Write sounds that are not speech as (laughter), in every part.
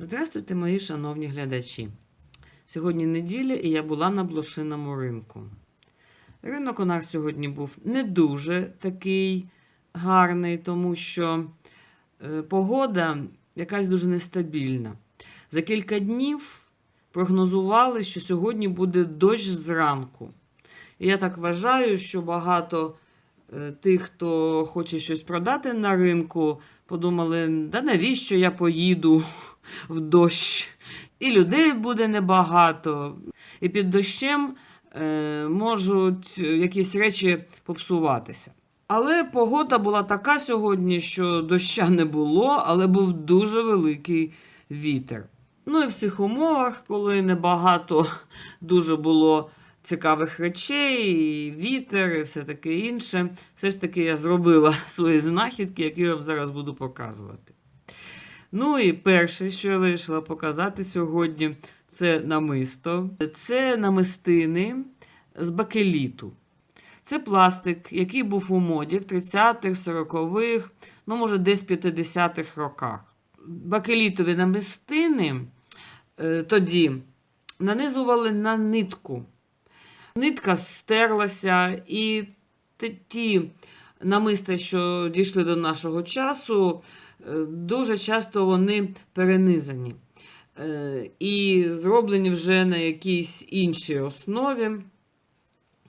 Здравствуйте, мої шановні глядачі. Сьогодні неділя і я була на блошиному ринку. Ринок у нас сьогодні був не дуже такий гарний, тому що е, погода якась дуже нестабільна. За кілька днів прогнозували, що сьогодні буде дощ зранку. І я так вважаю, що багато е, тих, хто хоче щось продати на ринку, подумали, да навіщо я поїду в дощ? І людей буде небагато. І під дощем е, можуть якісь речі попсуватися. Але погода була така сьогодні, що доща не було, але був дуже великий вітер. Ну і в цих умовах, коли небагато дуже було цікавих речей, і вітер, і все таке інше, все ж таки я зробила свої знахідки, які я вам зараз буду показувати. Ну і перше, що я вирішила показати сьогодні, це намисто. Це намистини з бакеліту. Це пластик, який був у моді в 30-х, 40-х, ну, може, десь 50-х роках. Бакелітові намистини е, тоді нанизували на нитку. Нитка стерлася, і ті намиста, що дійшли до нашого часу, дуже часто вони перенизані. Е, І зроблені вже на якійсь іншій основі.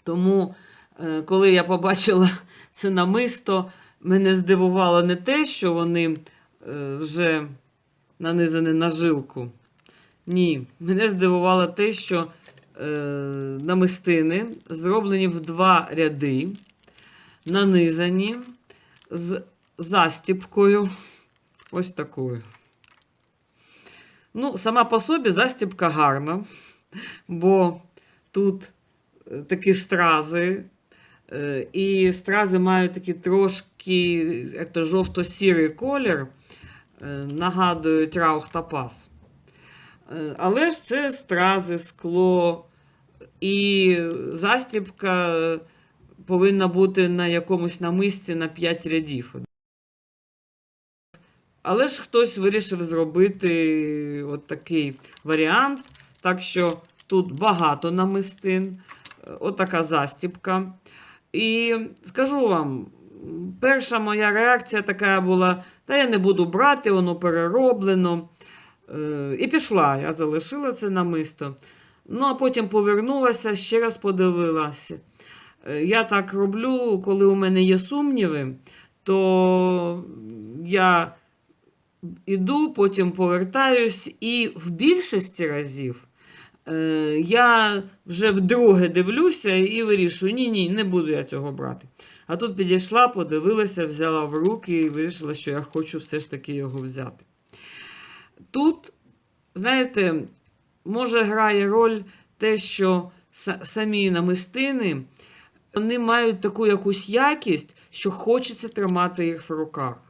Тому, е, коли я побачила це намисто, мене здивувало не те, що вони е, вже нанизані на жилку. Ні, мене здивувало те, що е, намистини зроблені в два ряди, нанизані з застіпкою. Ось такою. Ну, сама по собі застіпка гарна, бо тут е, такі стрази, е, і стрази мають такий трошки як то жовто-сірий колір, е, нагадують раух та Але ж це стрази, скло, і застіпка повинна бути на якомусь намисті на 5 рядів. Але ж хтось вирішив зробити от такий варіант. Так що тут багато намистин, е, от така застіпка. І скажу вам, перша моя реакція така була: та я не буду брати, воно перероблено. Е, І пішла, я залишила це намисто. Ну, а потім повернулася, ще раз подивилася. Е, Я так роблю, коли у мене є сумніви, то я іду, потім повертаюсь, і в більшості разів е, я вже вдруге дивлюся і вирішую, ні, ні, не буду я цього брати. А тут підійшла, подивилася, взяла в руки і вирішила, що я хочу все ж таки його взяти. Тут, знаєте, може грає роль те, що самі намистини вони мають таку якусь якість, що хочеться тримати їх в руках.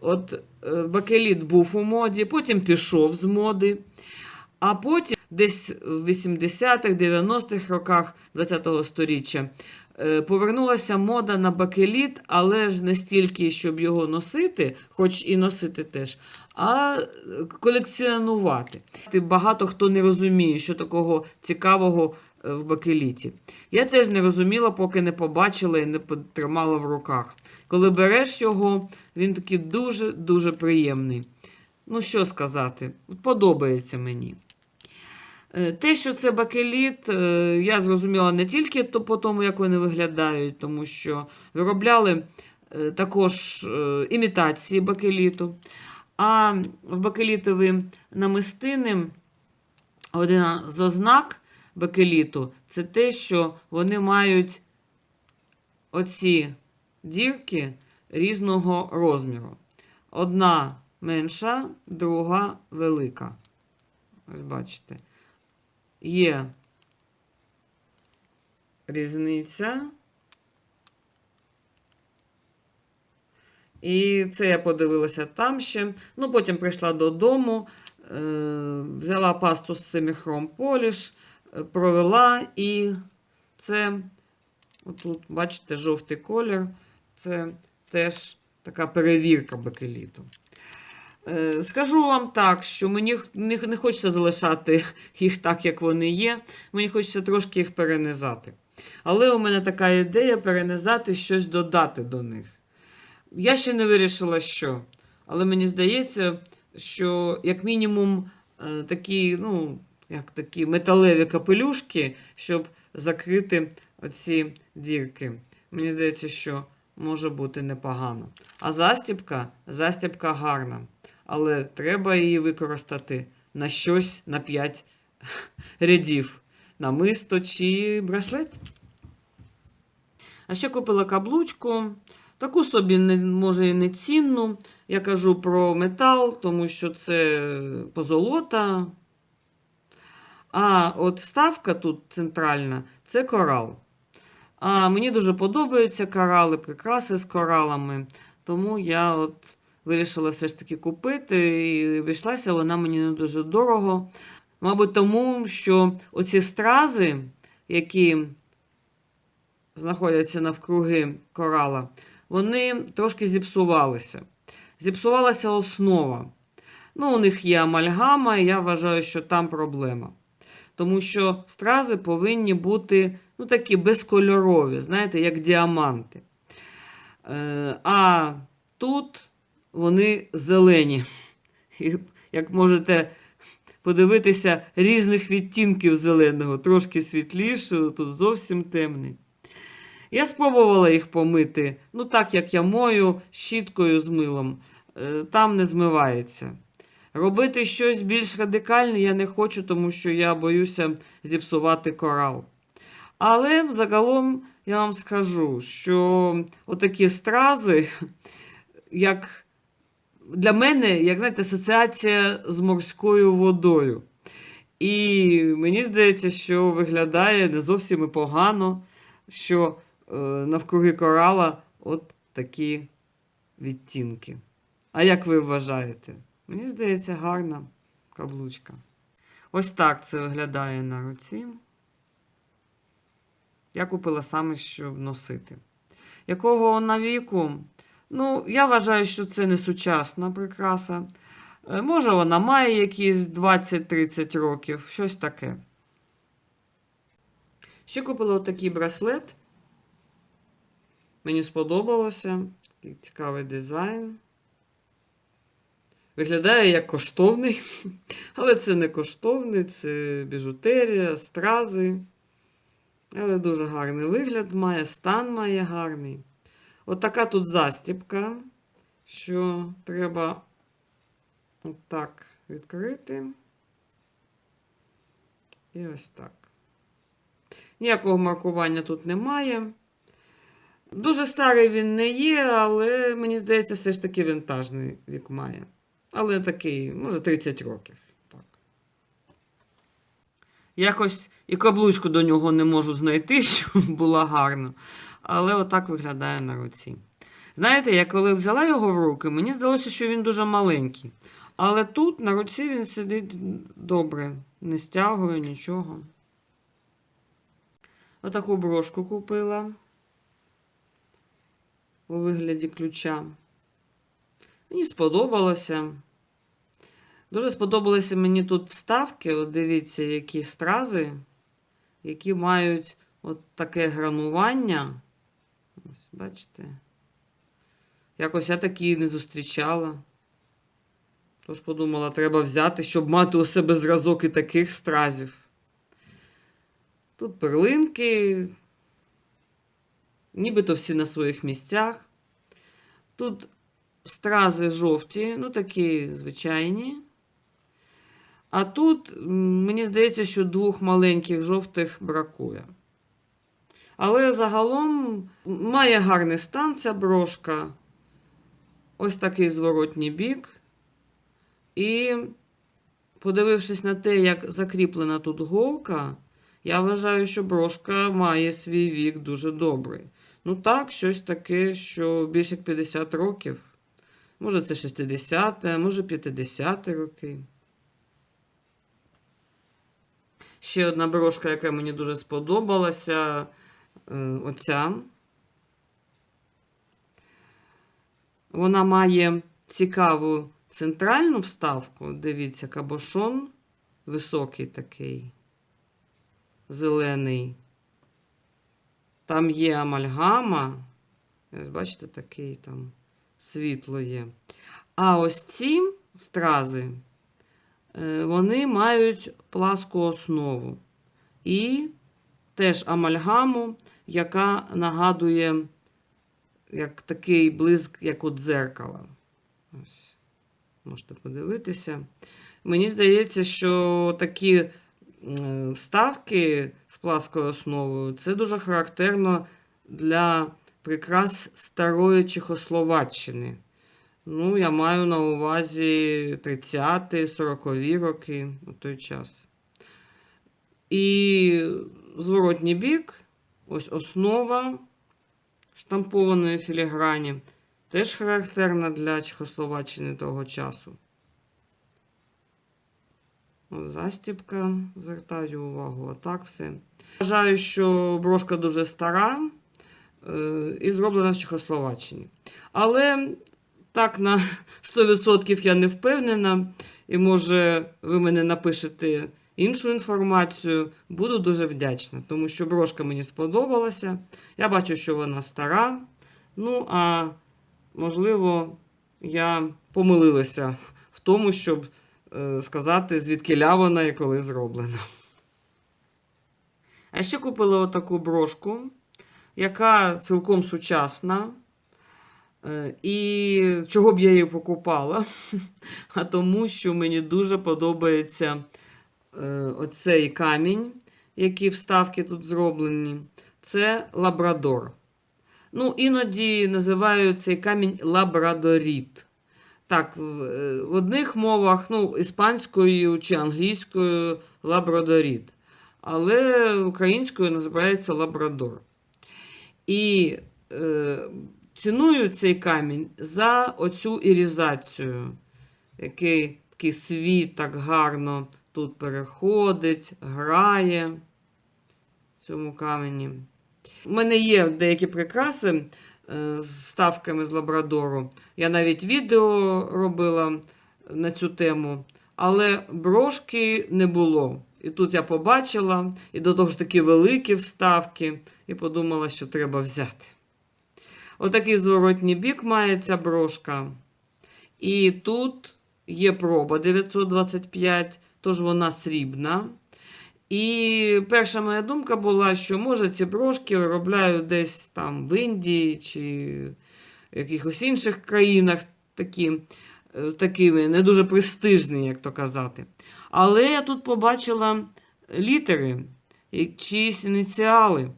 От е, бакеліт був у моді, потім пішов з моди, а потім десь в 80-х, 90-х роках ХХ століття е, повернулася мода на бакеліт, але ж не стільки, щоб його носити, хоч і носити теж, а е, колекціонувати. Багато хто не розуміє, що такого цікавого в бакеліті. Я теж не розуміла, поки не побачила і не потримала в руках. Коли береш його, він такий дуже-дуже приємний. Ну, що сказати, подобається мені. Е, Те, що це бакеліт, е, я зрозуміла не тільки по тому, як вони виглядають, тому що виробляли е, також е, імітації бакеліту. А в бакелітові намистини один з ознак бакеліту це те, що вони мають оці дірки різного розміру. Одна менша, друга велика. Ось бачите. Є різниця. І це я подивилася там ще. Ну, потім прийшла додому, е, взяла пасту з цими хром поліш, е, провела і це, отут, бачите, жовтий колір, це теж така перевірка бакеліту. Е, Скажу вам так, що мені не, не хочеться залишати їх так, як вони є. Мені хочеться трошки їх перенизати. Але у мене така ідея перенизати щось додати до них. Я ще не вирішила, що. Але мені здається, що як мінімум е, такі, ну, як такі металеві капелюшки, щоб закрити оці дірки. Мені здається, що може бути непогано. А застібка, застібка гарна. Але треба її використати на щось на 5 рядів. Намисто чи браслет. А ще купила каблучку. Таку собі не, може і не цінну. Я кажу про метал, тому що це позолота. А от ставка тут центральна це корал. А мені дуже подобаються корали, прикраси з коралами. Тому я от вирішила все ж таки купити. І обійшлася вона мені не дуже дорого. Мабуть, тому що оці стрази, які знаходяться навкруги корала, вони трошки зіпсувалися. Зіпсувалася основа. Ну, у них є амальгама, і я вважаю, що там проблема. Тому що стрази повинні бути ну, такі безкольорові, знаєте, як діаманти. Е, а тут вони зелені. І, як можете подивитися, різних відтінків зеленого, трошки світлішого, тут зовсім темний. Я спробувала їх помити, ну так як я мою щіткою з милом, Е, там не змивається. Робити щось більш радикальне я не хочу, тому що я боюся зіпсувати корал. Але загалом я вам скажу, що отакі стрази, як для мене, як знаєте, асоціація з морською водою. І мені здається, що виглядає не зовсім і погано, що е, навкруги корала от такі відтінки. А як ви вважаєте? Мені здається, гарна каблучка. Ось так це виглядає на руці. Я купила саме, щоб носити. Якого вона віку? Ну, я вважаю, що це не сучасна прикраса. Е, Може, вона має якісь 20-30 років, щось таке. Ще купила отакий браслет. Мені сподобалося. Цікавий дизайн. Виглядає як коштовний, (laughs) але це не коштовний, це біжутерія, стрази. Але дуже гарний вигляд має, стан має гарний. От така тут застіпка, що треба отак відкрити. І ось так. Ніякого маркування тут немає. Дуже старий він не є, але мені здається, все ж таки вінтажний вік має. Але такий, може, 30 років. Так. Якось і каблучку до нього не можу знайти, (laughs) щоб була гарна. Але отак виглядає на руці. Знаєте, я коли взяла його в руки, мені здалося, що він дуже маленький. Але тут на руці він сидить добре, не стягує нічого. Отаку брошку купила у вигляді ключа. Мені сподобалося. Дуже сподобалися мені тут вставки. От дивіться, які стрази, які мають от таке гранування. Ось, бачите? Якось я такі не зустрічала. Тож подумала, треба взяти, щоб мати у себе зразок і таких стразів. Тут перлинки, нібито всі на своїх місцях. Тут стрази жовті, ну такі звичайні. А тут, мені здається, що двох маленьких жовтих бракує. Але загалом має гарний стан ця брошка. Ось такий зворотній бік. І, подивившись на те, як закріплена тут голка, я вважаю, що брошка має свій вік дуже добрий. Ну так, щось таке, що більше як 50 років. Може, це 60, а може 50 роки. Ще одна брошка, яка мені дуже сподобалася. е, Оця. Вона має цікаву центральну вставку, дивіться, кабошон високий такий, зелений. Там є амальгама. Ось бачите, такий там світло є. А ось ці стрази, е, вони мають пласку основу. І теж амальгаму, яка нагадує як такий блиск, як у дзеркала. Ось. Можете подивитися. Мені здається, що такі вставки з пласкою основою це дуже характерно для прикрас старої Чехословаччини. Ну, я маю на увазі 30-ті, 40-ві роки у той час. І зворотній бік, ось основа штампованої філіграні, теж характерна для Чехословаччини того часу. Застібка, звертаю увагу, отак все. Вважаю, що брошка дуже стара і зроблена в Чехословаччині. Але так на 100% я не впевнена, і може ви мене напишете іншу інформацію. Буду дуже вдячна, тому що брошка мені сподобалася. Я бачу, що вона стара. Ну, а можливо, я помилилася в тому, щоб е, сказати, звідки вона і коли зроблена. А ще купила отаку брошку, яка цілком сучасна. Е, І чого б я її покупала? (laughs) А тому, що мені дуже подобається е, оцей камінь, які вставки тут зроблені. Це лабрадор. Ну, іноді називають цей камінь лабрадоріт. Так, е, в одних мовах, ну, іспанською чи англійською лабрадоріт. Але українською називається лабрадор. І е, ціную цей камінь за оцю ірізацію, який такий світ так гарно тут переходить, грає в цьому камені. У мене є деякі прикраси е, з вставками з лабрадору. Я навіть відео робила на цю тему, але брошки не було. І тут я побачила, і до того ж такі великі вставки, і подумала, що треба взяти. Отакий зворотній бік має ця брошка. І тут є проба 925, тож вона срібна. І перша моя думка була, що може ці брошки виробляють десь там в Індії чи в якихось інших країнах такі, е, такі не дуже престижні, як то казати. Але я тут побачила літери, чиїсь ініціали.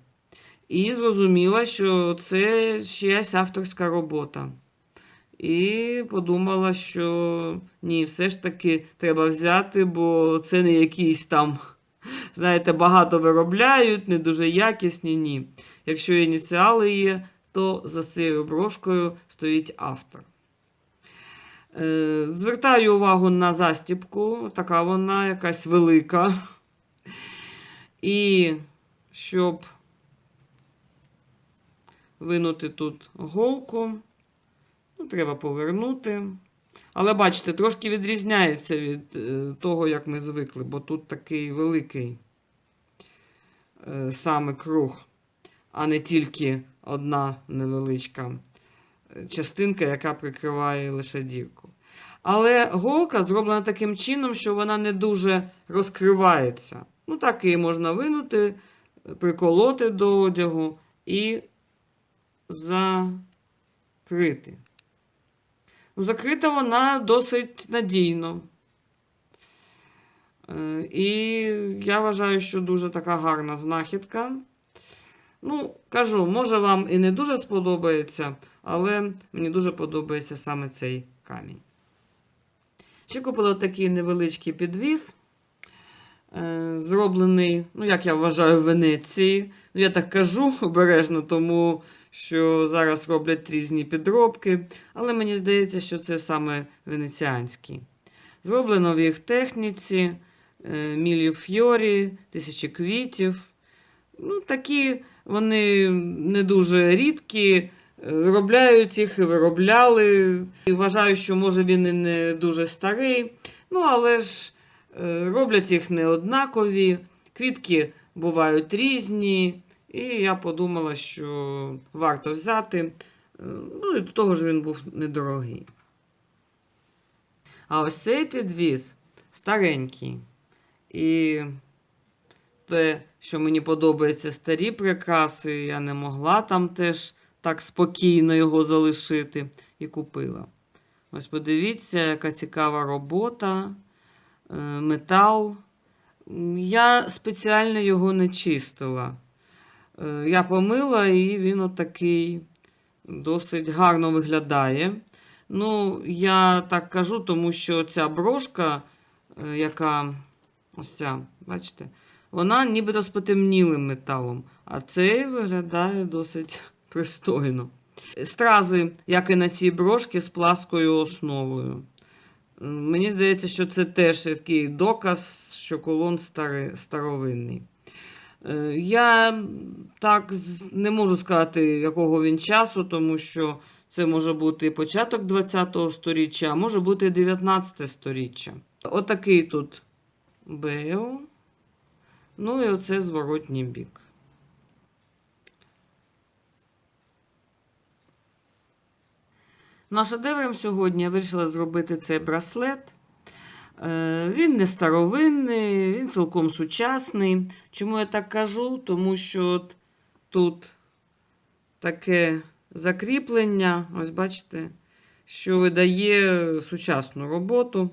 І зрозуміла, що це чиясь авторська робота. І подумала, що ні, все ж таки треба взяти, бо це не якісь там, (laughs) знаєте, багато виробляють, не дуже якісні, ні. Якщо ініціали є, то за цією брошкою стоїть автор. Е, Звертаю увагу на застіпку, така вона якась велика. І щоб винути тут голку. Ну, Треба повернути. Але бачите, трошки відрізняється від е, того, як ми звикли, бо тут такий великий е, саме круг, а не тільки одна невеличка частинка, яка прикриває лише дірку. Але голка зроблена таким чином, що вона не дуже розкривається. Ну, так її можна винути, приколоти до одягу і закрити. Ну, Закрита вона досить надійно. Е, І я вважаю, що дуже така гарна знахідка. Ну, кажу, може, вам і не дуже сподобається, але мені дуже подобається саме цей камінь. Ще купила такий невеличкий підвіз. Е, Зроблений, ну, як я вважаю, в Венеції. Ну, я так кажу (laughs) обережно, тому що зараз роблять різні підробки. Але мені здається, що це саме венеціанський. Зроблено в їх техніці, е, мілі фьорі, тисячі квітів. Ну, Такі вони не дуже рідкі, Виробляють їх і виробляли. І вважаю, що може він і не дуже старий. Ну, але ж е, роблять їх не однакові. Квітки бувають різні. І я подумала, що варто взяти. Е, Ну і до того ж він був недорогий. А ось цей підвіз старенький. І те, що мені подобається старі прикраси, я не могла там теж так спокійно його залишити і купила. Ось подивіться, яка цікава робота, е, метал. Я спеціально його не чистила. Е, Я помила, і він отакий досить гарно виглядає. Ну, я так кажу, тому що ця брошка, е, яка ось ця, бачите, вона нібито з потемнілим металом, а цей виглядає досить пристойно. Стрази, як і на цій брошці, з пласкою основою. Мені здається, що це теж такий доказ, що колон стари, старовинний. Е, Я так не можу сказати, якого він часу, тому що це може бути початок 20-го сторіччя, а може бути і 19 сторіччя. Отакий тут бейл. Ну і оце зворотній бік. Ну, а сьогодні я вирішила зробити цей браслет. Е, Він не старовинний, він цілком сучасний. Чому я так кажу? Тому що от тут таке закріплення, ось бачите, що видає сучасну роботу.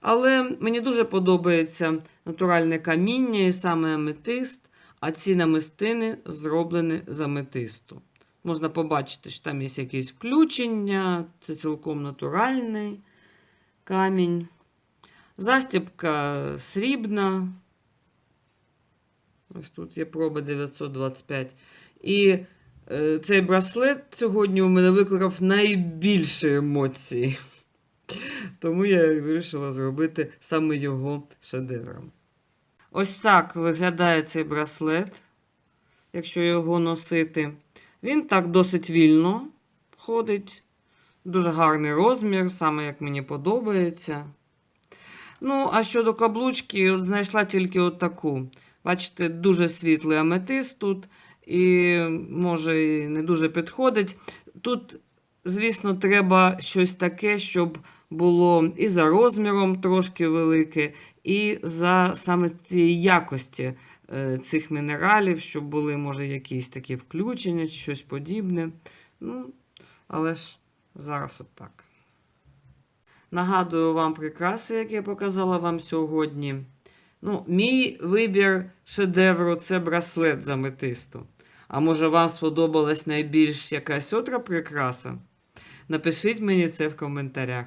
Але мені дуже подобається натуральне каміння і саме аметист, а ці намистини зроблені з аметисту. Можна побачити, що там є якісь включення, це цілком натуральний камінь. Застібка срібна. Ось тут є проба 925. І е, цей браслет сьогодні у мене викликав найбільше емоцій. Тому я вирішила зробити саме його шедевром. Ось так виглядає цей браслет, якщо його носити. Він так досить вільно ходить. Дуже гарний розмір, саме як мені подобається. Ну, а щодо каблучки, от знайшла тільки от таку. Бачите, дуже світлий аметист тут, і може і не дуже підходить. Тут, звісно, треба щось таке, щоб було і за розміром трошки велике, і за саме цієї якості е, цих мінералів, щоб були, може, якісь такі включення, щось подібне. Ну, але ж зараз от так. Нагадую вам прикраси, які я показала вам сьогодні. Ну, мій вибір шедевру це браслет з аметисту. А може, вам сподобалась найбільш якась отра прикраса? Напишіть мені це в коментарях.